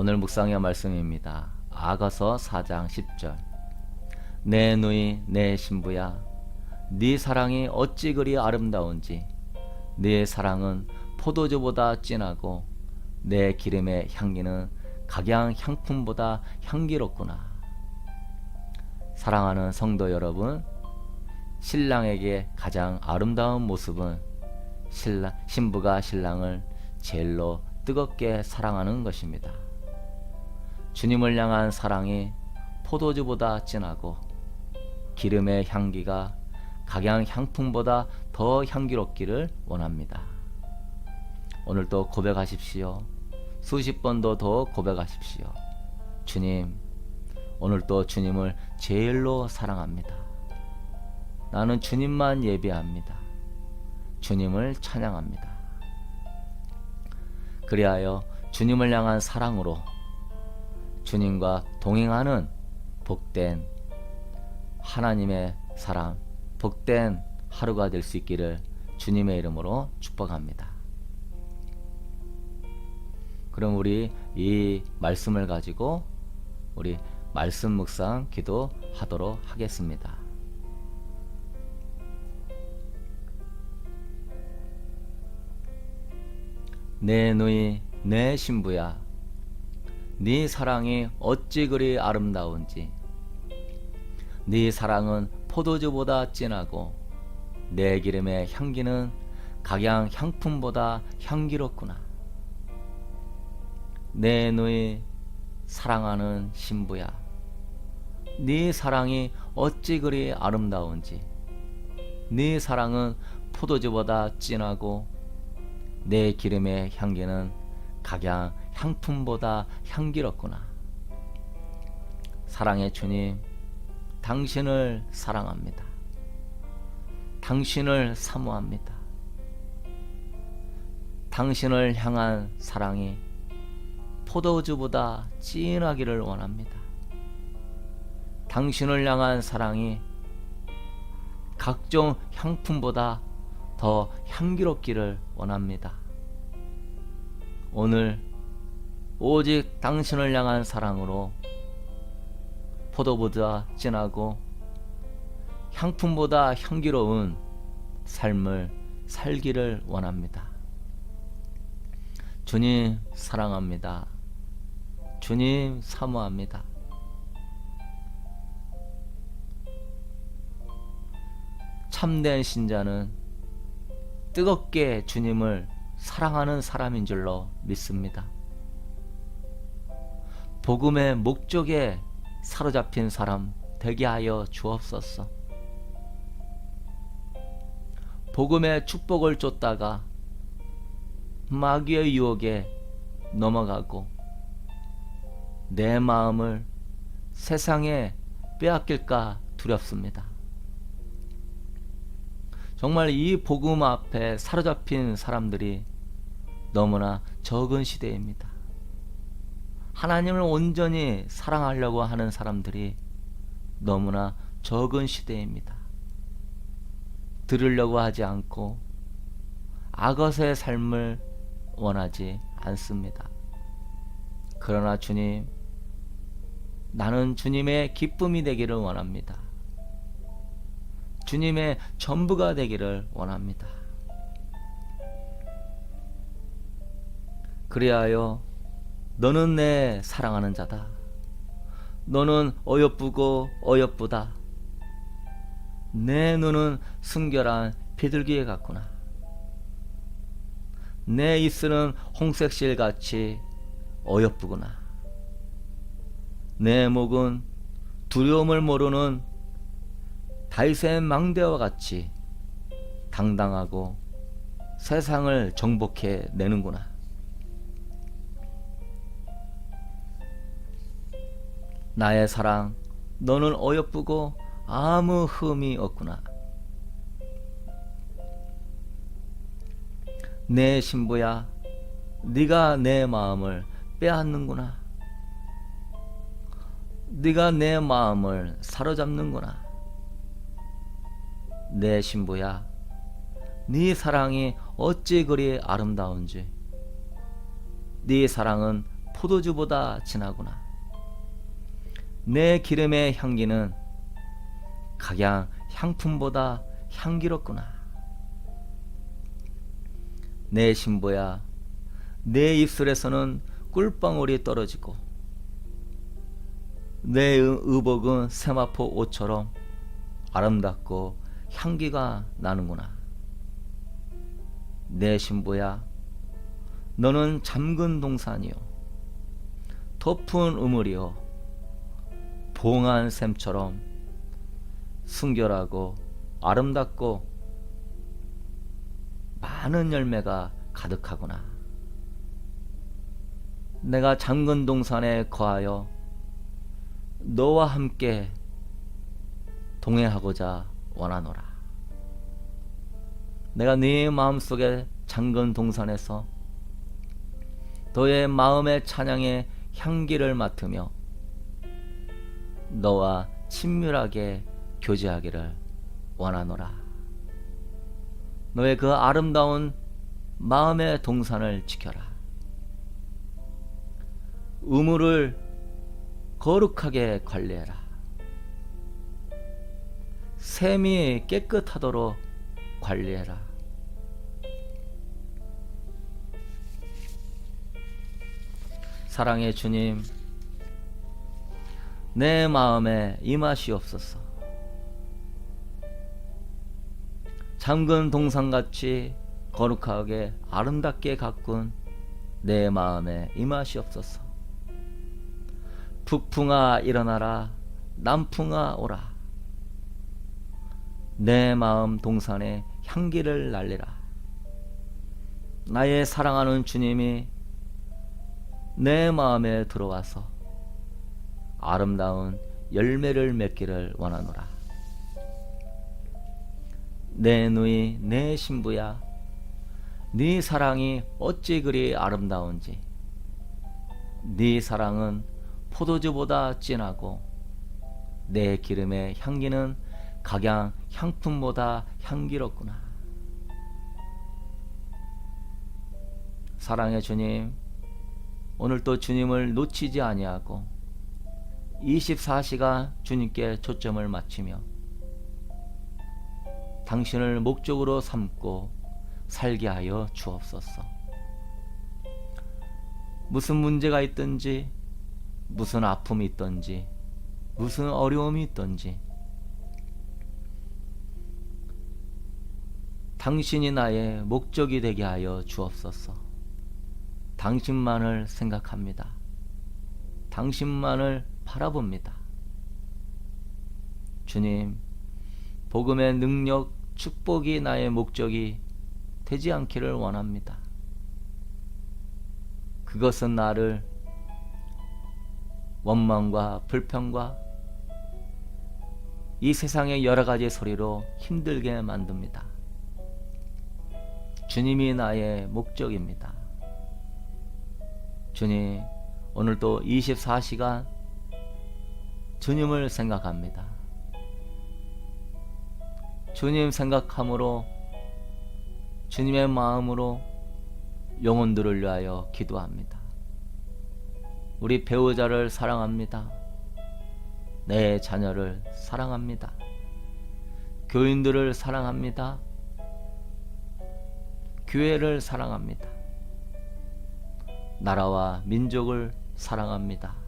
오늘 묵상의 말씀입니다. 아가서 4장 10절. 내 누이 내 신부야 네 사랑이 어찌 그리 아름다운지 네 사랑은 포도주보다 진하고 내 기름의 향기는 각양 향품보다 향기롭구나. 사랑하는 성도 여러분, 신랑에게 가장 아름다운 모습은 신랑, 신부가 신랑을 제일로 뜨겁게 사랑하는 것입니다. 주님을 향한 사랑이 포도주보다 진하고 기름의 향기가 각양 향품보다 더 향기롭기를 원합니다. 오늘도 고백하십시오. 수십 번도 더 고백하십시오. 주님, 오늘도 주님을 제일로 사랑합니다. 나는 주님만 예배합니다. 주님을 찬양합니다. 그리하여 주님을 향한 사랑으로 주님과 동행하는 복된 하나님의 사랑, 복된 하루가 될 수 있기를 주님의 이름으로 축복합니다. 그럼 우리 이 말씀을 가지고 우리 말씀 묵상 기도하도록 하겠습니다. 내 누이 내 신부야 네 사랑이 어찌 그리 아름다운지. 네 사랑은 포도주보다 진하고 내 기름의 향기는 각양 향품보다 향기롭구나. 내 누이 사랑하는 신부야 네 사랑이 어찌 그리 아름다운지. 네 사랑은 포도주보다 진하고 내 기름의 향기는 각양 향품보다 향기롭구나. 사랑의 주님, 당신을 사랑합니다. 당신을 사모합니다. 당신을 향한 사랑이 포도주보다 진하기를 원합니다. 당신을 향한 사랑이 각종 향품보다 더 향기롭기를 원합니다. 오늘 오직 당신을 향한 사랑으로 포도보다 진하고 향품보다 향기로운 삶을 살기를 원합니다. 주님 사랑합니다. 주님 사모합니다. 참된 신자는 뜨겁게 주님을 사랑하는 사람인 줄로 믿습니다. 복음의 목적에 사로잡힌 사람 되게 하여 주옵소서. 복음의 축복을 쫓다가 마귀의 유혹에 넘어가고 내 마음을 세상에 빼앗길까 두렵습니다. 정말 이 복음 앞에 사로잡힌 사람들이 너무나 적은 시대입니다. 하나님을 온전히 사랑하려고 하는 사람들이 너무나 적은 시대입니다. 들으려고 하지 않고 악어의 삶을 원하지 않습니다. 그러나 주님, 나는 주님의 기쁨이 되기를 원합니다. 주님의 전부가 되기를 원합니다. 그리하여 너는 내 사랑하는 자다. 너는 어여쁘고 어여쁘다. 내 눈은 순결한 비둘기에 같구나. 내 입술은 홍색실 같이 어여쁘구나. 내 목은 두려움을 모르는 다윗의 망대와 같이 당당하고 세상을 정복해 내는구나. 나의 사랑, 너는 어여쁘고 아무 흠이 없구나. 내 신부야, 네가 내 마음을 빼앗는구나. 네가 내 마음을 사로잡는구나. 내 신부야, 네 사랑이 어찌 그리 아름다운지. 네 사랑은 포도주보다 진하구나. 내 기름의 향기는 각양 향품보다 향기롭구나. 내 신부야, 내 입술에서는 꿀방울이 떨어지고 내 의- 의복은 세마포 옷처럼 아름답고 향기가 나는구나. 내 신부야, 너는 잠근 동산이요, 덮은 우물이요, 봉한 샘처럼 순결하고 아름답고 많은 열매가 가득하구나. 내가 잠근 동산에 거하여 너와 함께 동행하고자 원하노라. 내가 네 마음속에 잠근 동산에서 너의 마음의 찬양의 향기를 맡으며 너와 친밀하게 교제하기를 원하노라. 너의 그 아름다운 마음의 동산을 지켜라. 우물을 거룩하게 관리해라. 샘이 깨끗하도록 관리해라. 사랑의 주님, 내 마음에 임하시옵소서. 잠근 동산같이 거룩하게 아름답게 가꾼 내 마음에 임하시옵소서. 북풍아 일어나라, 남풍아 오라. 내 마음 동산에 향기를 날리라. 나의 사랑하는 주님이 내 마음에 들어와서 아름다운 열매를 맺기를 원하노라. 내 누이 내 신부야 네 사랑이 어찌 그리 아름다운지 네 사랑은 포도주보다 진하고 내 기름의 향기는 각양 향품보다 향기롭구나. 사랑의 주님, 오늘 또 주님을 놓치지 아니하고 24시간 주님께 초점을 맞추며 당신을 목적으로 삼고 살게 하여 주옵소서. 무슨 문제가 있든지, 무슨 아픔이 있든지, 무슨 어려움이 있든지, 당신이 나의 목적이 되게 하여 주옵소서. 당신만을 생각합니다. 당신만을 바라봅니다. 주님, 복음의 능력, 축복이 나의 목적이 되지 않기를 원합니다. 그것은 나를 원망과 불평과 이 세상의 여러 가지 소리로 힘들게 만듭니다. 주님이 나의 목적입니다. 주님, 오늘도 24시간 주님을 생각합니다. 주님 생각함으로 주님의 마음으로 영혼들을 위하여 기도합니다. 우리 배우자를 사랑합니다. 내 자녀를 사랑합니다. 교인들을 사랑합니다. 교회를 사랑합니다. 나라와 민족을 사랑합니다.